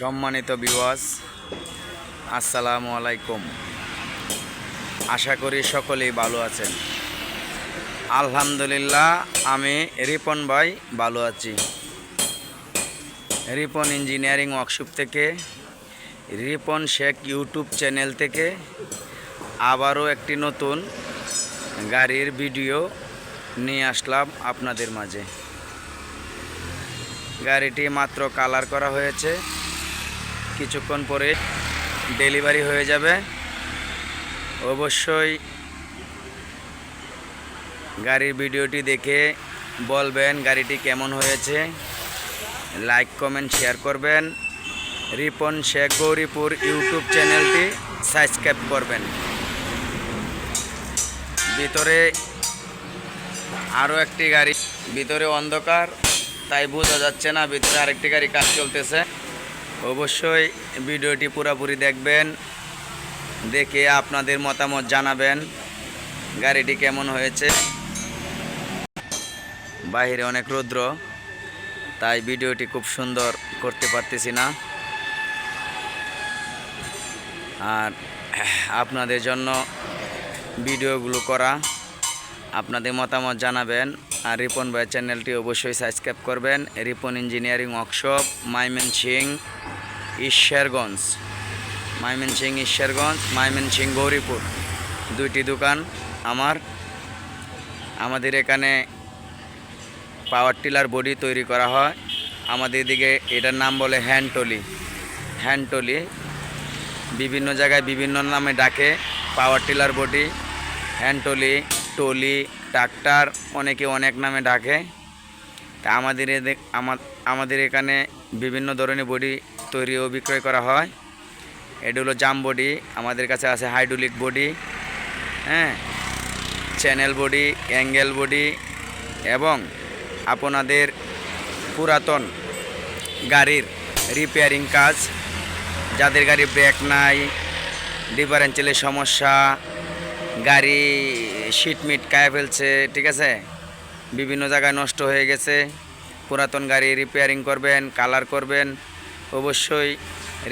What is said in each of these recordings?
সম্মানিত বিওয়াস আসসালামু আলাইকুম। আশা করি সকলেই ভালো আছেন। আলহামদুলিল্লাহ, আমি রিপন ভাই ভালো আছি। রিপন ইঞ্জিনিয়ারিং ওয়ার্কশপ থেকে, রিপন শেখ ইউটিউব চ্যানেল থেকে আবারও একটি নতুন গাড়ির ভিডিও নিয়ে আসলাম আপনাদের মাঝে। গাড়িটি মাত্র কালার করা হয়েছে। কিছুক্ষণ পরে ডেলিভারি হয়ে যাবে। অবশ্যই গাড়ির ভিডিওটি দেখে বলবেন গাড়িটি কেমন হয়েছে। লাইক, কমেন্ট, শেয়ার করবেন। রিপন শেখ, গৌরীপুর ইউটিউব চ্যানেলটি সাবস্ক্রাইব করবেন। ভিতরে আরও একটি গাড়ি, ভিতরে অন্ধকার, তাই বোঝা যাচ্ছে না ভিতরে আরেকটি গাড়ি কাজ চলতেছে। অবশ্যই ভিডিওটি পুরোপুরি দেখবেন, দেখে আপনাদের মতামত জানাবেন, গাড়িটি কেমন হয়েছে। বাইরে অনেক রৌদ্র, তাই ভিডিওটি খুব সুন্দর করতে পারতেছি না। আর আপনাদের জন্য ভিডিওগুলো করা, আপনাদের মতামত জানাবেন, আর রিপন ভাই চ্যানেলটি অবশ্যই সাবস্ক্রাইব করবেন। Ripon engineering workshop Mymensingh Ishwarganj Mymensingh Ishwarganj Mymensingh Gauripur. দুইটি দোকান আমার। আমাদের এখানে পাওয়ার টিলার বডি তৈরি করা হয়। আমাদের দিকে এটার নাম বলে হ্যান্ড টলি হ্যান্ড টলি বিভিন্ন জায়গায় বিভিন্ন নামে ডাকে power tiller body hand trolley trolley tractor অনেকে অনেক নামে ডাকে। তা আমাদের আমাদের এখানে বিভিন্ন ধরনের বডি তৈরি ও বিক্রয় করা হয়। এটা হলো জাম বডি, আমাদের কাছে আছে হাইড্রোলিক বডি হ্যাঁ চ্যানেল বডি, অ্যাঙ্গেল বডি এবং আপনাদের পুরাতন গাড়ির রিপেয়ারিং কাজ। যাদের গাড়ি ব্রেক নাই ডিফারেন্সিয়ালের সমস্যা, গাড়ি শিট মিট খায় ফেলছে, ঠিক আছে? বিভিন্ন জায়গায় নষ্ট হয়ে গেছে। পুরাতন গাড়ি রিপেয়ারিং করবেন কালার করবেন, অবশ্যই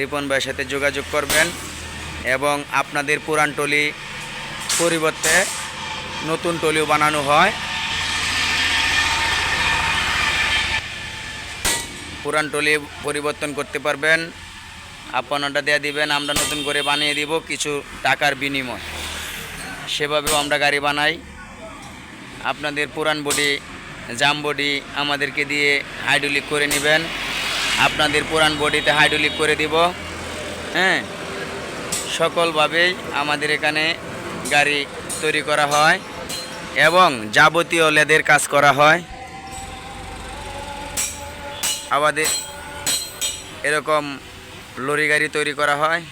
রিপন ভাইয়ের সাথে যোগাযোগ করবেন এবং আপনাদের পুরান টলি পরিবর্তে নতুন টলিও বানানো হয়। পুরান টলি পরিবর্তন করতে পারবেন। আপনারটা দেওয়া দিবেন, আমরা নতুন করে বানিয়ে দিব কিছু টাকার বিনিময়। সেভাবেও আমরা গাড়ি বানাই। আপনাদের পুরান বডি, জাম বডি আমাদেরকে দিয়ে হাইড্রোলিক করে নেবেন। আপনাদের পুরান বডিতে হাইড্রোলিক করে দিব। হ্যাঁ সকলভাবেই আমাদের এখানে গাড়ি তৈরি করা হয় এবং যাবতীয় লেদের কাজ করা হয়। আমাদের এরকম লরি গাড়ি তৈরি করা হয়।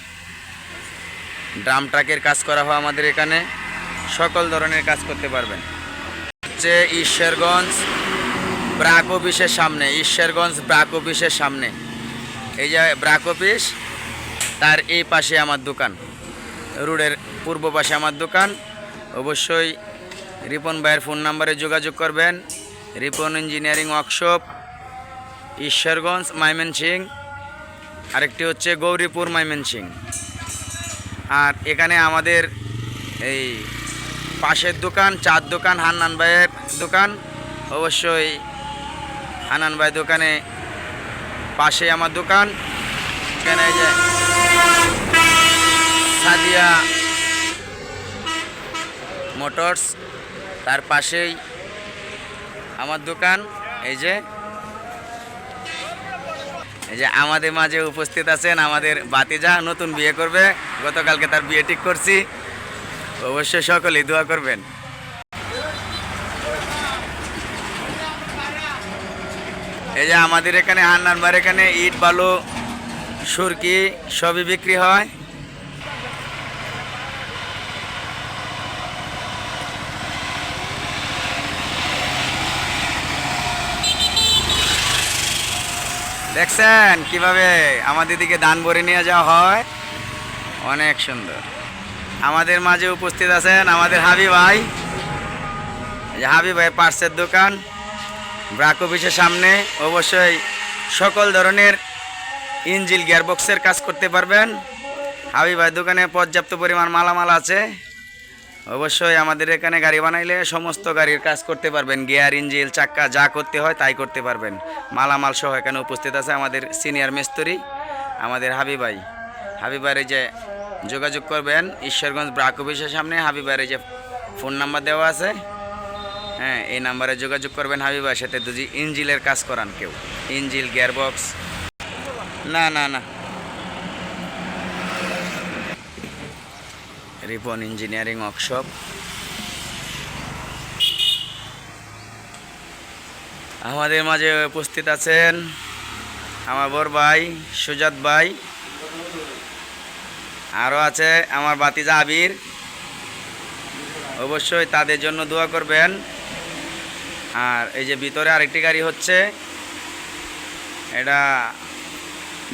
ড্রাম ট্রাকের কাজ করা হয় আমাদের এখানে। সকল ধরনের কাজ করতে পারবেন। হচ্ছে ঈশ্বরগঞ্জ ব্রাক অফিসের সামনে, ঈশ্বরগঞ্জ ব্রাক অফিসের সামনে। এই যে ব্রাক অফিস, তার এই পাশে আমার দোকান। রোডের পূর্ব পাশে আমার দোকান। অবশ্যই রিপন ভাইয়ের ফোন নাম্বারে যোগাযোগ করবেন। রিপন ইঞ্জিনিয়ারিং ওয়ার্কশপ, ঈশ্বরগঞ্জ মাইমেন ময়মনসিং আরেকটি হচ্ছে গৌরীপুর ময়মনসিং আর এখানে আমাদের এই পাশের দোকান, চার দোকান, হান্নান ভাইয়ের দোকান। অবশ্যই হান্নান ভাই দোকানে পাশে আমার দোকান। এখানে যে সাদিয়া মোটরস, তার পাশেই আমার দোকান। এই যে এই যে আমাদের মাঝে উপস্থিত আছেন আমাদের বাতিজা নতুন বিয়ে করবে। গতকালকে তার বিয়ে ঠিক করছি। অবশ্যই সকলেই দোয়া করবেন। এই যে আমাদের এখানে হান্নানবার এখানে, ইট, বালু, সুরকি সবই বিক্রি হয়। দেখছেন কীভাবে আমাদের দিকে দান ভরে নিয়ে যাওয়া হয়? অনেক সুন্দর। আমাদের মাঝে উপস্থিত আছেন আমাদের হাবি ভাই। হাবি ভাই পার্সের দোকান, ব্রাক অফিসের সামনে। অবশ্যই সকল ধরনের ইঞ্জিল গিয়ারবক্সের কাজ করতে পারবেন। হাবিব ভাই দোকানে পর্যাপ্ত পরিমাণ মালামাল আছে। অবশ্যই আমাদের এখানে গাড়ি বানাইলে সমস্ত গাড়ির কাজ করতে পারবেন। গিয়ার, ইঞ্জিল, চাক্কা যা করতে হয় তাই করতে পারবেন। মালামাল সহ এখানে উপস্থিত আছে আমাদের সিনিয়র মিস্ত্রি, আমাদের হাবিব ভাই। হাবিব ভাইয়ের যে যোগাযোগ করবেন। ঈশ্বরগঞ্জ ব্রাক অফিসের সামনে হাবিব ভাইয়ের এই যে ফোন নাম্বার দেওয়া আছে হ্যাঁ এই নাম্বারে যোগাযোগ করবেন হাবিব ভাইয়ের সাথে দুজি ইঞ্জিলের কাজ করান কেউ। Engine gearbox. না না না। Ripon engineering workshop. আমাদের মাঝে উপস্থিত আছেন আমার বড় ভাই সুজাত ভাই। আরও আছে আমার বাতিজা আবির। অবশ্যই তাদের জন্য দোয়া করবেন। আর এই যে ভিতরে আরেকটি গাড়ি হচ্ছে, এটা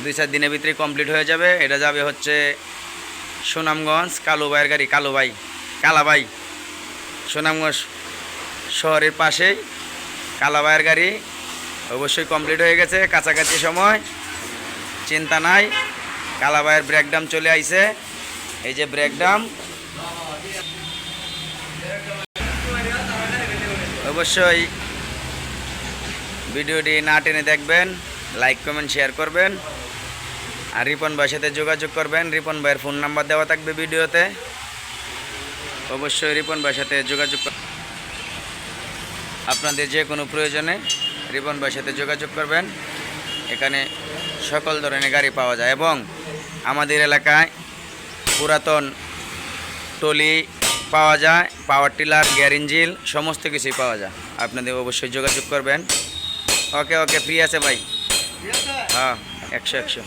দুই চার দিনের ভিতরে কমপ্লিট হয়ে যাবে। এটা যাবে হচ্ছে সুনামগঞ্জ কালুবাইয়ের গাড়ি, কালুবাই, কালাবাই। সুনামগঞ্জ শহরের পাশেই কালাবাইয়ের গাড়ি। অবশ্যই কমপ্লিট হয়ে গেছে, কাছাকাছি সময়। চিন্তা নাই। কালাবাইয়ের ব্রেকডাম চলে আইছে। এই যে ব্রেকডাম অবশ্যই ভিডিওটি না টেনে দেখবেন লাইক কমেন্ট শেয়ার করবেন। আর রিপন ভাইয়ের সাথে যোগাযোগ করবেন, রিপন ভাইয়ের ফোন নাম্বার দেওয়া থাকবে ভিডিওতে। অবশ্যই রিপন ভাইয়ের সাথে যোগাযোগ আপনাদের যে কোনো প্রয়োজনে রিপন ভাইয়ের সাথে যোগাযোগ করবেন। এখানে সকল ধরনের গাড়ি পাওয়া যায় এবং আমাদের এলাকায় পুরাতন টলি পাওয়া যায় পাওয়ার টিলার গ্যারেঞ্জিল সমস্ত কিছুই পাওয়া যায়। আপনাদের অবশ্যই যোগাযোগ করবেন। ওকে ওকে ফ্রি আছে ভাই? হ্যাঁ একশো একশো।